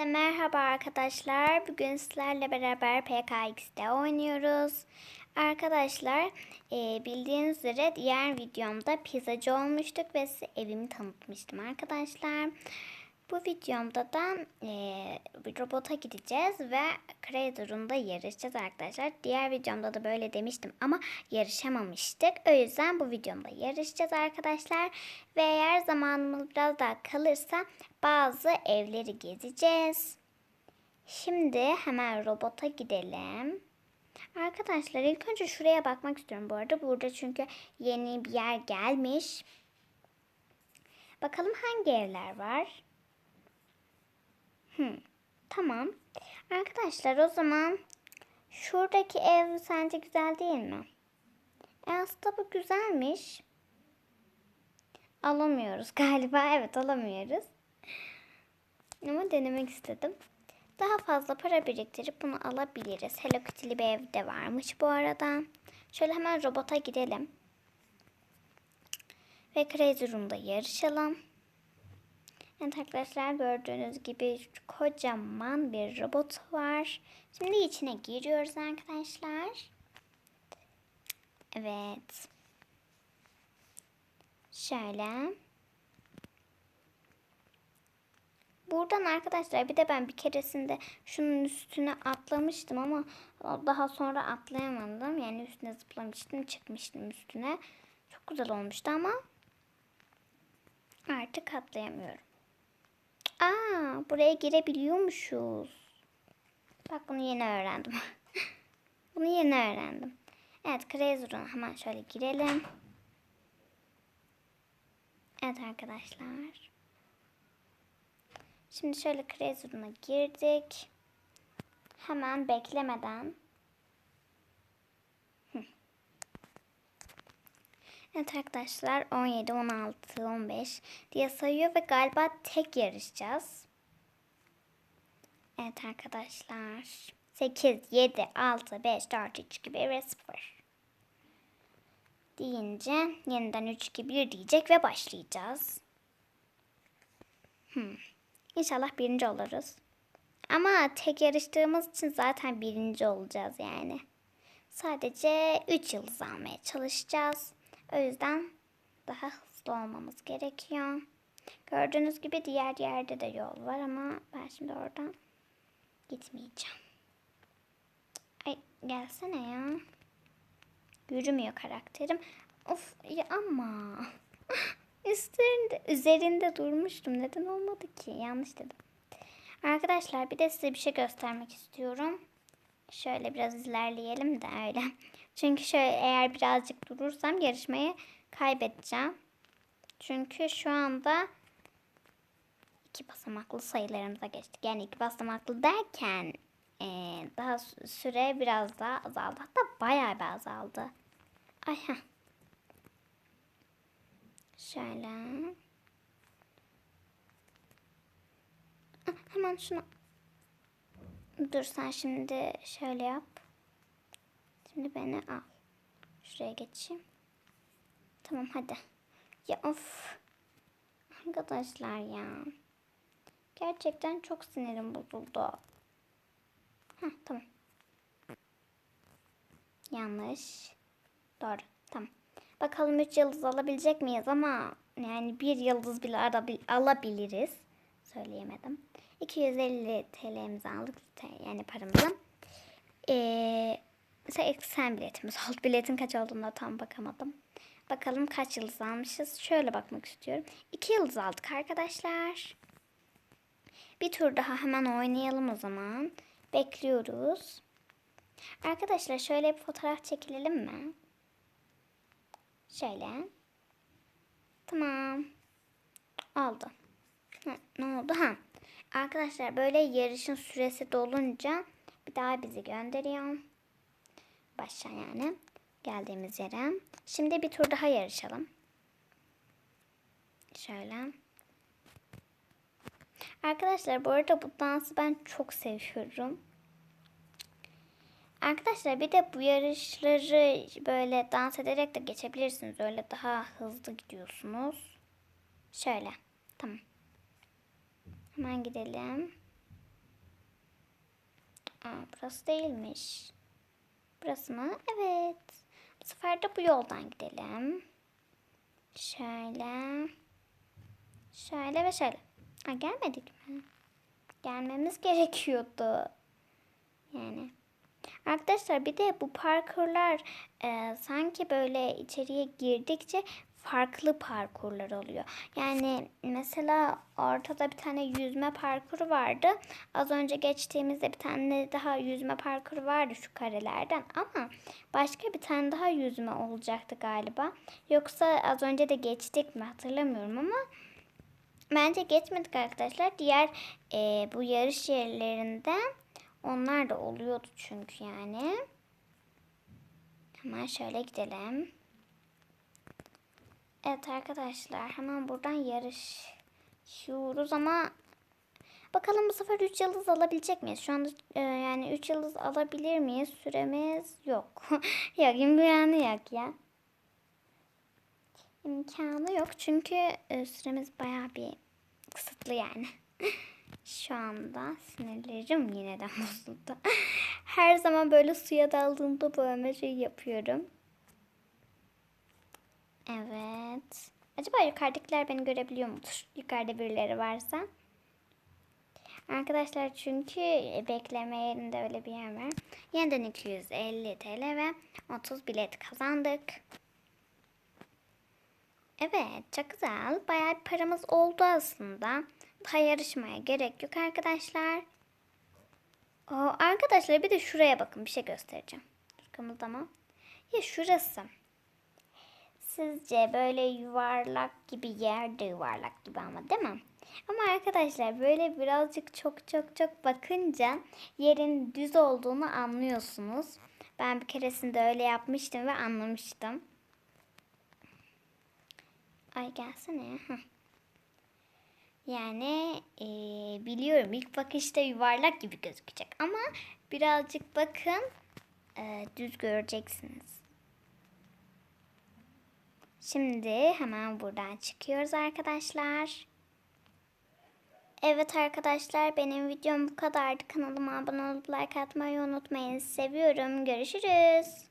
Size merhaba arkadaşlar. Bugün sizlerle beraber PKX'de oynuyoruz. Arkadaşlar e, bildiğiniz üzere diğer videomda pizzacı olmuştuk ve size evimi tanıtmıştım arkadaşlar. Bu videomda da e, robota gideceğiz ve Creator'unda yarışacağız arkadaşlar. Diğer videomda da böyle demiştim ama yarışamamıştık. O yüzden bu videomda yarışacağız arkadaşlar. Ve eğer zamanımız biraz daha kalırsa bazı evleri gezeceğiz. Şimdi hemen robota gidelim. Arkadaşlar ilk önce şuraya bakmak istiyorum bu arada. Burada çünkü yeni bir yer gelmiş. Bakalım hangi evler var? Hmm, tamam. Arkadaşlar o zaman şuradaki ev sence güzel değil mi? E aslında bu güzelmiş. Alamıyoruz galiba. Evet alamıyoruz. Ama denemek istedim. Daha fazla para biriktirip bunu alabiliriz. Hello Kitty'li bir ev de varmış bu arada. Şöyle hemen robota gidelim. Ve Crazy Room'da yarışalım. Evet arkadaşlar gördüğünüz gibi kocaman bir robot var. Şimdi içine giriyoruz arkadaşlar. Evet. Şöyle. Buradan arkadaşlar bir de ben bir keresinde şunun üstüne atlamıştım ama daha sonra atlayamadım. Yani üstüne zıplamıştım çıkmıştım üstüne. Çok güzel olmuştu ama artık atlayamıyorum. Aa, buraya girebiliyormuşuz. Bak bunu yeni öğrendim. bunu yeni öğrendim. Evet, Crazy Room. Hemen şöyle girelim. Evet arkadaşlar. Şimdi şöyle Crazy Room'a girdik. Hemen beklemeden. Evet arkadaşlar 17, 16, 15 diye sayıyor ve galiba tek yarışacağız. Evet arkadaşlar. 8, 7, 6, 5, 4, 3, 2, 1 ve 0. Deyince yeniden 3, 2, 1 diyecek ve başlayacağız. Hmm. İnşallah birinci oluruz. Ama tek yarıştığımız için zaten birinci olacağız yani. Sadece 3 yıldız almaya çalışacağız. O yüzden daha hızlı olmamız gerekiyor. Gördüğünüz gibi diğer yerde de yol var ama ben şimdi oradan gitmeyeceğim. Ay gelsene ya. Yürümüyor karakterim. Of ya ama. Üstlerinde, üzerinde durmuştum. Neden olmadı ki? Yanlış dedim. Arkadaşlar bir de size bir şey göstermek istiyorum. Şöyle biraz ilerleyelim de öyle. Çünkü şöyle eğer birazcık durursam yarışmayı kaybedeceğim. Çünkü şu anda iki basamaklı sayılarımıza geçtik. Yani iki basamaklı derken e, daha süre biraz daha azaldı. Hatta bayağı bir azaldı. Ay heh. Şöyle. Ah, hemen şunu. Dur sen şimdi şöyle yap. Şimdi beni al. Şuraya geçeyim. Tamam hadi. Ya of. Arkadaşlar ya. Gerçekten çok sinirim bozuldu. Heh, tamam. Yanlış. Doğru. Tamam. Bakalım 3 yıldız alabilecek miyiz ama yani bir yıldız bile alabiliriz. Söyleyemedim. 250 TL'mizi aldık. Yani paramızı. Ee, 80 biletimiz oldu. Biletin kaç olduğuna tam bakamadım. Bakalım kaç yıldız almışız. Şöyle bakmak istiyorum. 2 yıldız aldık arkadaşlar. Bir tur daha hemen oynayalım o zaman. Bekliyoruz. Arkadaşlar şöyle bir fotoğraf çekilelim mi? Şöyle. Tamam. Oldu. Ha, ne oldu? Ha. Arkadaşlar böyle yarışın süresi dolunca bir daha bizi gönderiyor. Başla yani. Geldiğimiz yere. Şimdi bir tur daha yarışalım. Şöyle. Arkadaşlar bu arada bu dansı ben çok seviyorum. Arkadaşlar bir de bu yarışları böyle dans ederek de geçebilirsiniz. Öyle daha hızlı gidiyorsunuz. Şöyle. Tamam. Hemen gidelim. Aa, burası değilmiş. Burası mı? Evet. Bu sefer de bu yoldan gidelim. Şöyle. Şöyle ve şöyle. Aa, gelmedik mi? Gelmemiz gerekiyordu. Yani. Arkadaşlar bir de bu parkurlar e, sanki böyle içeriye girdikçe farklı parkurlar oluyor. Yani mesela ortada bir tane yüzme parkuru vardı. Az önce geçtiğimizde bir tane daha yüzme parkuru vardı şu karelerden ama başka bir tane daha yüzme olacaktı galiba. Yoksa az önce de geçtik mi hatırlamıyorum ama bence geçmedik arkadaşlar. Diğer e, bu yarış yerlerinde onlar da oluyordu çünkü yani. Hemen şöyle gidelim. Evet arkadaşlar hemen buradan yarışıyoruz ama bakalım bu sefer 3 yıldız alabilecek miyiz? Şu anda e, yani 3 yıldız alabilir miyiz? Süremiz yok. yok imkanı yok ya. İmkanı yok çünkü e, süremiz bayağı bir kısıtlı yani. Şu anda sinirlerim yineden bozuldu. Her zaman böyle suya daldığımda böyle şey yapıyorum. Evet. Acaba yukarıdakiler beni görebiliyor mudur? Yukarıda birileri varsa. Arkadaşlar çünkü bekleme yerinde öyle bir yer var. Yeniden 250 TL ve 30 bilet kazandık. Evet çok güzel. Bayağı bir paramız oldu aslında. Daha yarışmaya gerek yok arkadaşlar. Oo, arkadaşlar bir de şuraya bakın bir şey göstereceğim. Dur kımıldama. Ya şurası. Sizce böyle yuvarlak gibi yerde yuvarlak gibi ama değil mi? Ama arkadaşlar böyle birazcık çok çok çok bakınca yerin düz olduğunu anlıyorsunuz. Ben bir keresinde öyle yapmıştım ve anlamıştım. Ay gelsene. Heh. Yani e, biliyorum ilk bakışta yuvarlak gibi gözükecek ama birazcık bakın e, düz göreceksiniz. Şimdi hemen buradan çıkıyoruz arkadaşlar. Evet arkadaşlar benim videom bu kadardı. Kanalıma abone olup like atmayı unutmayın. Seviyorum. Görüşürüz.